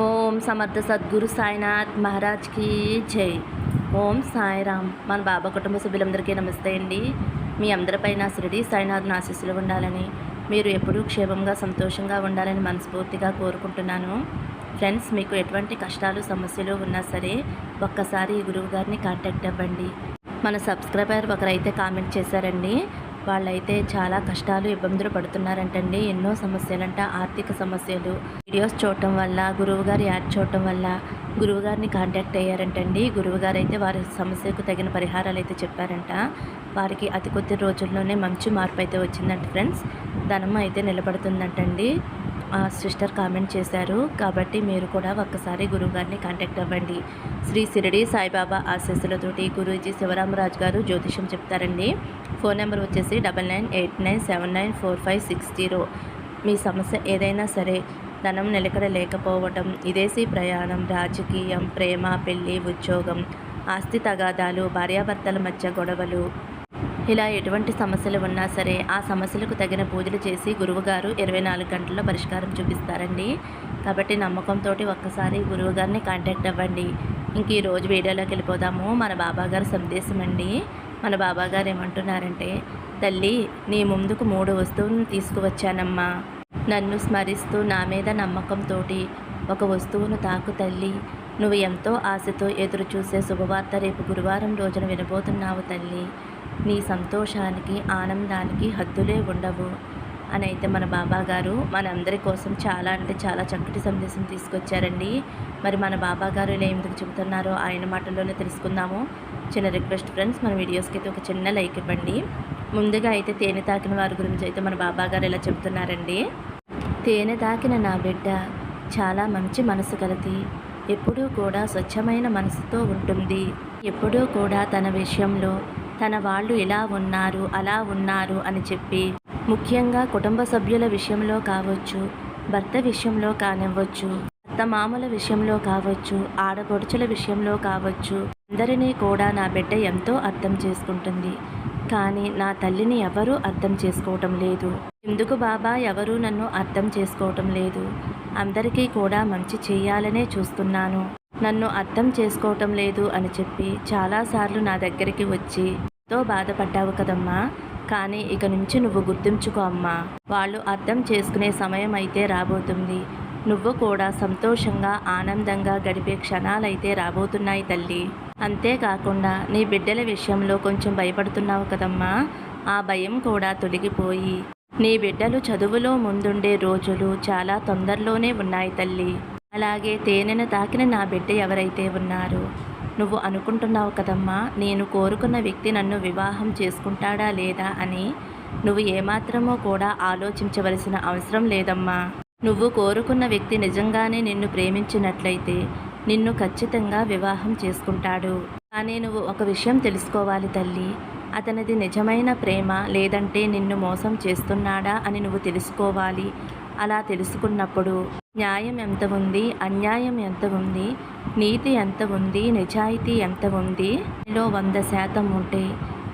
ఓం సమర్థ సద్గురు సాయినాథ్ మహారాజ్కి జై. ఓం సాయిరామ్. మన బాబా కుటుంబ సభ్యులందరికీ నమస్తే అండి. మీ అందరిపైన శిరడి సాయినాథ్ ఆశీస్సులు ఉండాలని మీరు ఎప్పుడూ క్షేమంగా సంతోషంగా ఉండాలని మనస్ఫూర్తిగా కోరుకుంటున్నాను. ఫ్రెండ్స్ మీకు ఎటువంటి కష్టాలు సమస్యలు ఉన్నా సరే ఒక్కసారి ఈ గురువు గారిని కాంటాక్ట్ అవ్వండి. మన సబ్స్క్రైబర్ ఒకరైతే కామెంట్ చేశారండి. వాళ్ళైతే చాలా కష్టాలు ఇబ్బందులు పడుతున్నారంటండి. ఎన్నో సమస్యలంట. ఆర్థిక సమస్యలు. వీడియోస్ చూడటం వల్ల గురువుగారు యాడ్ చూడటం వల్ల గురువుగారిని కాంటాక్ట్ అయ్యారంటండి. గురువుగారు అయితే వారి సమస్యకు తగిన పరిహారాలు అయితే చెప్పారంట. వారికి అతి కొద్ది రోజుల్లోనే మంచి మార్పు అయితే వచ్చిందంట ఫ్రెండ్స్. ధనం అయితే నిలబడుతుందంటండి. సిస్టర్ కామెంట్ చేశారు. కాబట్టి మీరు కూడా ఒక్కసారి గురువుగారిని కాంటాక్ట్ అవ్వండి. శ్రీ సిరిడి సాయిబాబా ఆశీస్సులతోటి గురూజీ శివరామరాజు గారు జ్యోతిషం చెప్తారండి. ఫోన్ నెంబర్ వచ్చేసి double nine eight nine seven nine four five six zero మీ సమస్య ఏదైనా సరే ధనం నిలకడ లేకపోవటం విదేశీ ప్రయాణం రాజకీయం ప్రేమ పెళ్ళి ఉద్యోగం ఆస్తి తగాదాలు భార్యాభర్తల మధ్య గొడవలు ఇలా ఎటువంటి సమస్యలు ఉన్నా సరే ఆ సమస్యలకు తగిన పూజలు చేసి గురువుగారు ఇరవై నాలుగు గంటల్లో పరిష్కారం చూపిస్తారండి. కాబట్టి నమ్మకంతో ఒక్కసారి గురువుగారిని కాంటాక్ట్ అవ్వండి. ఇంక ఈ రోజు వీడియోలోకి వెళ్ళిపోదాము. మన బాబాగారు సందేశం అండి. మన బాబాగారు ఏమంటున్నారంటే తల్లి నీ ముందుకు మూడు వస్తువులను తీసుకువచ్చానమ్మా. నన్ను స్మరిస్తూ నా మీద నమ్మకంతో ఒక వస్తువును తాకు తల్లి. నువ్వు ఎంతో ఆశతో ఎదురు చూసే శుభవార్త రేపు గురువారం రోజున వినబోతున్నావు తల్లి. నీ సంతోషానికి ఆనందానికి హద్దులే ఉండవు. అని అయితే మన బాబా గారు మనందరి కోసం చాలా అంటే చాలా చక్కటి సందేశం తీసుకొచ్చారండి. మరి మన బాబా గారు ఇలా ఎందుకు చెబుతున్నారో ఆయన మాటల్లోనే తెలుసుకుందాము. చిన్న రిక్వెస్ట్ ఫ్రెండ్స్ మన వీడియోస్కి అయితే ఒక చిన్న లైక్ ఇవ్వండి. ముందుగా అయితే తేనె తాకిన వారి గురించి అయితే మన బాబా గారు ఇలా చెబుతున్నారండి. తేనె తాకిన నా బిడ్డ చాలా మంచి మనసు కలది ఎప్పుడూ కూడా స్వచ్ఛమైన మనసుతో ఉంటుంది. ఎప్పుడూ కూడా తన విషయంలో తన వాళ్ళు ఇలా ఉన్నారు అలా ఉన్నారు అని చెప్పి ముఖ్యంగా కుటుంబ సభ్యుల విషయంలో కావచ్చు భర్త విషయంలో కానివ్వచ్చు మామల విషయంలో కావచ్చు ఆడపడుచుల విషయంలో కావచ్చు అందరినీ కూడా నా బిడ్డ ఎంతో అర్థం చేసుకుంటుంది. కానీ నా తల్లిని ఎవరూ అర్థం చేసుకోవటం లేదు. ఎందుకు బాబా ఎవరూ నన్ను అర్థం చేసుకోవటం లేదు? అందరికీ కూడా మంచి చేయాలనే చూస్తున్నాను. నన్ను అర్థం చేసుకోవటం లేదు అని చెప్పి చాలాసార్లు నా దగ్గరికి వచ్చి ఎంతో బాధపడ్డావు కదమ్మా. కానీ ఇక నుంచి నువ్వు గుర్తుంచుకో అమ్మా. వాళ్ళు అర్థం చేసుకునే సమయం అయితే రాబోతుంది. నువ్వు కూడా సంతోషంగా ఆనందంగా గడిపే క్షణాలైతే రాబోతున్నాయి తల్లి. అంతేకాకుండా నీ బిడ్డల విషయంలో కొంచెం భయపడుతున్నావు కదమ్మా. ఆ భయం కూడా తొలగిపోయి. నీ బిడ్డలు చదువులో ముందుండే రోజులు చాలా తొందరలోనే ఉన్నాయి తల్లి. అలాగే తేనెను తాకిన నా బిడ్డ ఎవరైతే ఉన్నారో నువ్వు అనుకుంటున్నావు కదమ్మా నేను కోరుకున్న వ్యక్తి నన్ను వివాహం చేసుకుంటాడా లేదా అని నువ్వు ఏమాత్రమో కూడా ఆలోచించవలసిన అవసరం లేదమ్మా. నువ్వు కోరుకున్న వ్యక్తి నిజంగానే నిన్ను ప్రేమించినట్లయితే నిన్ను ఖచ్చితంగా వివాహం చేసుకుంటాడు. కానీ నువ్వు ఒక విషయం తెలుసుకోవాలి తల్లి అతనిది నిజమైన ప్రేమ లేదంటే నిన్ను మోసం చేస్తున్నాడా అని నువ్వు తెలుసుకోవాలి. అలా తెలుసుకున్నప్పుడు న్యాయం ఎంత ఉంది? అన్యాయం ఎంత ఉంది? నీతి ఎంత ఉంది? నిజాయితీ ఎంత ఉంది? నీలో వంద శాతం ఉంటే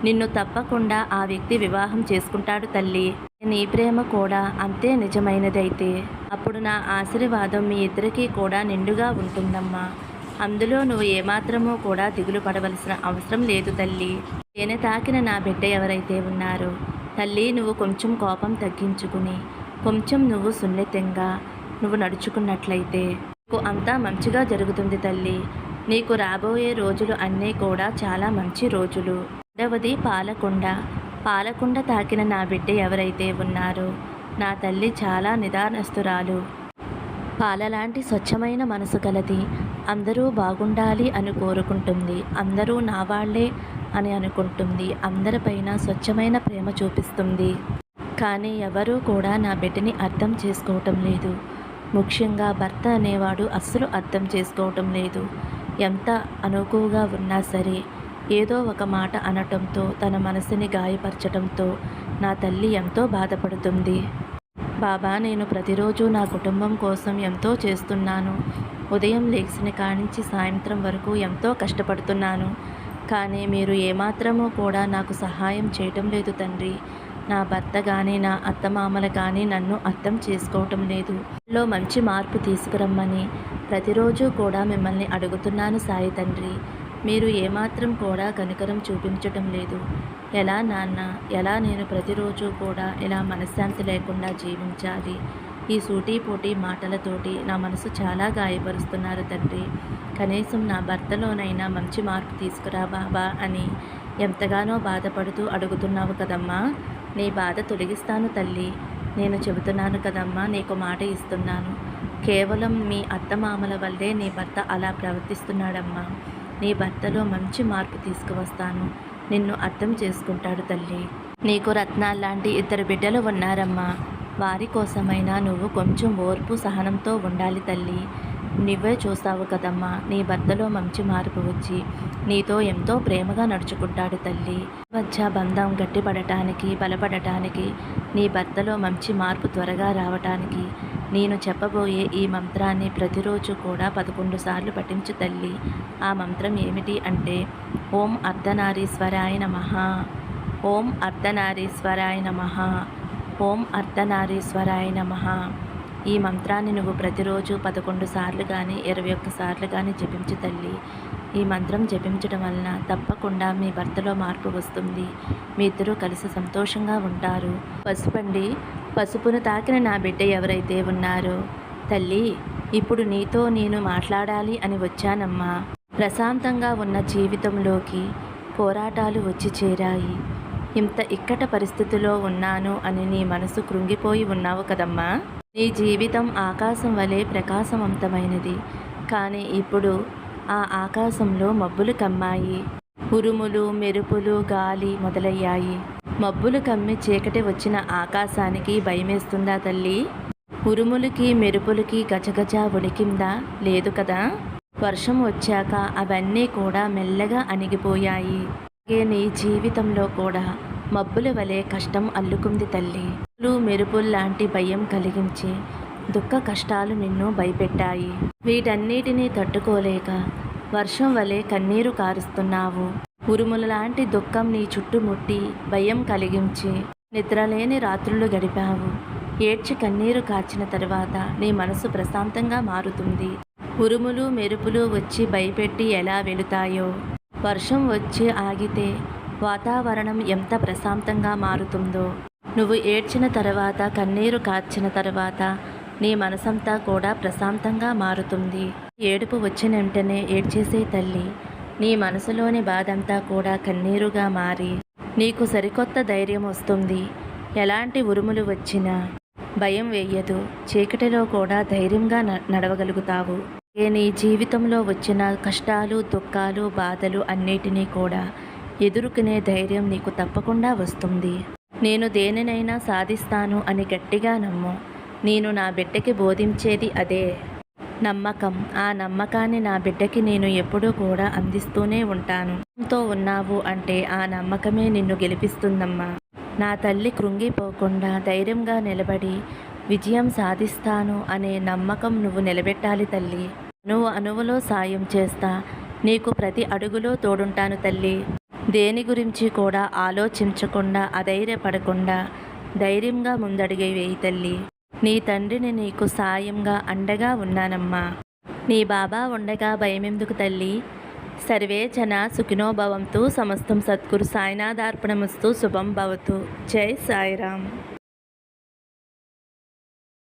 నిన్ను తప్పకుండా ఆ వ్యక్తి వివాహం చేసుకుంటాడు తల్లి. నీ ప్రేమ కూడా అంతే నిజమైనదైతే. అప్పుడు నా ఆశీర్వాదం మీ ఇద్దరికీ కూడా నిండుగా ఉంటుందమ్మా. అందులో నువ్వు ఏమాత్రమూ కూడా దిగులు పడవలసిన అవసరం లేదు తల్లి. నేను తాకిన నా బిడ్డ ఎవరైతే ఉన్నారో తల్లి నువ్వు కొంచెం కోపం తగ్గించుకుని కొంచెం నువ్వు సున్నితంగా నువ్వు నడుచుకున్నట్లయితే నీకు అంతా మంచిగా జరుగుతుంది తల్లి. నీకు రాబోయే రోజులు అన్నీ కూడా చాలా మంచి రోజులు. రెండవది పాలకొండ. పాలకుండ తాకిన నా బిడ్డ ఎవరైతే ఉన్నారో నా తల్లి చాలా నిదానస్తురాలు. పాలలాంటి స్వచ్ఛమైన మనసు కలది. అందరూ బాగుండాలి అని కోరుకుంటుంది. అందరూ నావాళ్ళే అని అనుకుంటుంది. అందరిపైన స్వచ్ఛమైన ప్రేమ చూపిస్తుంది. కానీ ఎవరూ కూడా నా బిడ్డని అర్థం చేసుకోవటం లేదు. ముఖ్యంగా భర్త అనేవాడు అస్సలు అర్థం చేసుకోవటం లేదు. ఎంత అనుకువగా ఉన్నా సరే ఏదో ఒక మాట అనటంతో తన మనసుని గాయపరచడంతో నా తల్లి ఎంతో బాధపడుతుంది. బాబా నేను ప్రతిరోజు నా కుటుంబం కోసం ఎంతో చేస్తున్నాను. ఉదయం లేచిన కానించి సాయంత్రం వరకు ఎంతో కష్టపడుతున్నాను. కానీ మీరు ఏమాత్రమూ కూడా నాకు సహాయం చేయటం లేదు తండ్రి. నా భర్త కానీ నా అత్తమామలు కానీ నన్ను అర్థం చేసుకోవటం లేదు. లో మంచి మార్పు తీసుకురమ్మని ప్రతిరోజు కూడా మిమ్మల్ని అడుగుతున్నాను సాయి తండ్రి. మీరు ఏమాత్రం కూడా కనికరం చూపించటం లేదు. ఎలా నాన్న ఎలా నేను ప్రతిరోజు కూడా ఇలా మనశ్శాంతి లేకుండా జీవించాలి? ఈ సూటిపోటి మాటలతోటి నా మనసు చాలా గాయపరుస్తున్నారు తండ్రి. కనీసం నా భర్తలోనైనా మంచి మార్పు తీసుకురా బాబా అని ఎంతగానో బాధపడుతూ అడుగుతున్నావు కదమ్మా. నీ బాధ తొలగిస్తాను తల్లి. నేను చెబుతున్నాను కదమ్మా నీకు మాట ఇస్తున్నాను. కేవలం మీ అత్తమామల వల్లే నీ భర్త అలా ప్రవర్తిస్తున్నాడమ్మా. నీ భర్తలో మంచి మార్పు తీసుకువస్తాను. నిన్ను అర్థం చేసుకుంటాడు తల్లి. నీకు రత్నాల్లాంటి ఇద్దరు బిడ్డలు ఉన్నారమ్మా. వారి కోసమైనా నువ్వు కొంచెం ఓర్పు సహనంతో ఉండాలి తల్లి. నువ్వే చూస్తావు కదమ్మా నీ భర్తలో మంచి మార్పు వచ్చి నీతో ఎంతో ప్రేమగా నడుచుకుంటాడు తల్లి. మధ్య బంధం గట్టిపడటానికి బలపడటానికి నీ భర్తలో మంచి మార్పు త్వరగా రావటానికి నేను చెప్పబోయే ఈ మంత్రాన్ని ప్రతిరోజు కూడా పదకొండు సార్లు పఠించు తల్లి. ఆ మంత్రం ఏమిటి అంటే ఓం అర్ధనారీశ్వరాయ నమః ఓం అర్ధనారీశ్వరాయ నమః ఓం అర్ధనారీశ్వరాయ నమః. ఈ మంత్రాన్ని నువ్వు ప్రతిరోజు పదకొండు సార్లు కానీ ఇరవై ఒక్క సార్లు కానీ జపించు తల్లి. ఈ మంత్రం జపించడం వలన తప్పకుండా మీ భర్తలో మార్పు వస్తుంది. మీ ఇద్దరూ కలిసి సంతోషంగా ఉంటారు. పసుపండి పసుపును తాకిన నా బిడ్డ ఎవరైతే ఉన్నారో తల్లి ఇప్పుడు నీతో నేను మాట్లాడాలి అని వచ్చానమ్మా. ప్రశాంతంగా ఉన్న జీవితంలోకి పోరాటాలు వచ్చి చేరాయి. ఇంత ఇక్కట పరిస్థితిలో ఉన్నాను అని నీ మనసు కృంగిపోయి ఉన్నావు కదమ్మా. నీ జీవితం ఆకాశం వలె ప్రకాశవంతమైనది. కానీ ఇప్పుడు ఆ ఆకాశంలో మబ్బులు కమ్మాయి. ఉరుములు మెరుపులు గాలి మొదలయ్యాయి. మబ్బులు కమ్మి చీకటి వచ్చిన ఆకాశానికి భయమేస్తుందా తల్లి? ఉరుములకి మెరుపులకి గజగజ ఉడికిందా లేదు కదా? వర్షం వచ్చాక అవన్నీ కూడా మెల్లగా అణిగిపోయాయి. అలాగే నీ జీవితంలో కూడా మబ్బుల వలె కష్టం అల్లుకుంది తల్లి. మెరుపుల్లాంటి భయం కలిగించి దుఃఖ కష్టాలు నిన్ను భయపెట్టాయి. వీటన్నిటినీ తట్టుకోలేక వర్షం వలె కన్నీరు కారుస్తున్నావు. ఉరుముల లాంటి దుఃఖం నీ చుట్టుముట్టి భయం కలిగించి నిద్రలేని రాత్రులు గడిపావు. ఏడ్చి కన్నీరు కార్చిన తర్వాత నీ మనసు ప్రశాంతంగా మారుతుంది. ఉరుములు మెరుపులు వచ్చి భయపెట్టి ఎలా వెళుతాయో. వర్షం వచ్చి ఆగితే వాతావరణం ఎంత ప్రశాంతంగా మారుతుందో. నువ్వు ఏడ్చిన తర్వాత కన్నీరు కార్చిన తర్వాత నీ మనసంతా కూడా ప్రశాంతంగా మారుతుంది. ఏడుపు వచ్చిన వెంటనే ఏడ్చేసే తల్లి నీ మనసులోని బాధంతా కూడా కన్నీరుగా మారి నీకు సరికొత్త ధైర్యం వస్తుంది. ఎలాంటి ఉరుములు వచ్చినా భయం వేయదు. చీకటిలో కూడా ధైర్యంగా న- నడవగలుగుతావు. ఏ నీ జీవితంలో వచ్చిన కష్టాలు దుఃఖాలు బాధలు అన్నిటినీ కూడా ఎదుర్కొనే ధైర్యం నీకు తప్పకుండా వస్తుంది. నేను దేనినైనా సాధిస్తాను అని గట్టిగా నమ్ము. నేను నా బిడ్డకి బోధించేది అదే. నమ్మకం. ఆ నమ్మకాన్ని నా బిడ్డకి నేను ఎప్పుడూ కూడా అందిస్తూనే ఉంటాను. తో ఉన్నావు అంటే ఆ నమ్మకమే నిన్ను గెలిపిస్తుందమ్మా. నా తల్లి కృంగిపోకుండా ధైర్యంగా నిలబడి విజయం సాధిస్తాను అనే నమ్మకం నువ్వు నిలబెట్టాలి తల్లి. నువ్వు అణువులో సాయం చేస్తా. నీకు ప్రతి అడుగులో తోడుంటాను తల్లి. దేని గురించి కూడా ఆలోచించకుండా అధైర్యపడకుండా ధైర్యంగా ముందడిగే వేయి తల్లి. నీ తండ్రిని నీకు సాయంగా అండగా ఉన్నానమ్మా. నీ బాబా ఉండగా భయమెందుకు తల్లి? సర్వే జన సుఖినో భవంతు సమస్తం సద్గురు సాయినాథార్పణమస్తు శుభం భవతు. జై సాయిరామ్.